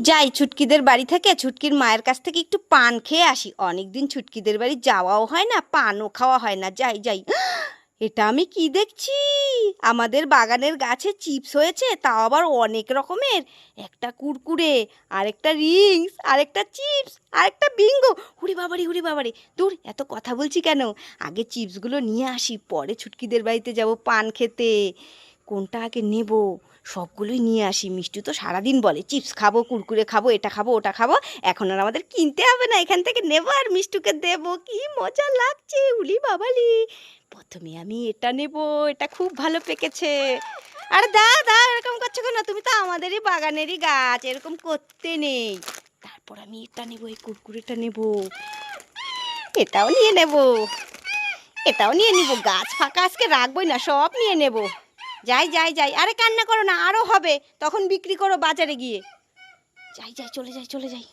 যাই, ছুটকিদের বাড়ি থেকে, ছুটকির মায়ের কাছ থেকে একটু পান খেয়ে আসি। অনেক দিন ছুটকিদের বাড়ি যাওয়াও হয় না, পানও খাওয়া হয় না। যাই যাই। এটা আমি কি দেখছি? আমাদের বাগানের গাছে চিপস হয়েছে, তাও আবার অনেক রকমের। একটা কুরকুরে, আরেকটা রিংস, আরেকটা চিপস, আরেকটা বিঙ্গো। হুড়ি বাবারি হুড়ি বাবারি দূর, এত কথা বলছি কেন? আগে চিপসগুলো নিয়ে আসি, পরে ছুটকিদের বাড়িতে যাব পান খেতে। কোনটা আগে নেব? সবগুলোই নিয়ে আসি। মিষ্টি তো সারাদিন বলে, চিপস খাব, কুরকুরে খাব, এটা খাব, ওটা খাব। এখন আর আমাদের কিনতে হবে না, এখান থেকে নেব আর মিষ্টুকে দেবো। কি মজা লাগছে, উলি বাবালি। প্রথমে আমি এটা নেব, এটা খুব ভালো পেকেছে। আরে দা দা, এরকম করছ কেন? তুমি তো আমাদেরই বাগানেরই গাছ, এরকম করতে নেই। তারপর আমি এটা নেব, এই কুরকুরেটা নেব। এটাও নিয়ে নেব। এটাও নিয়ে নিব। গাছ ফাঁকা আজকে রাখবোই না, সব নিয়ে নেব। যাই যাই যাই। আরে কান্না করো না আরও হবে। তখন বিক্রি করো বাজারে গিয়ে। যাই যাই, চলে যাই চলে যাই।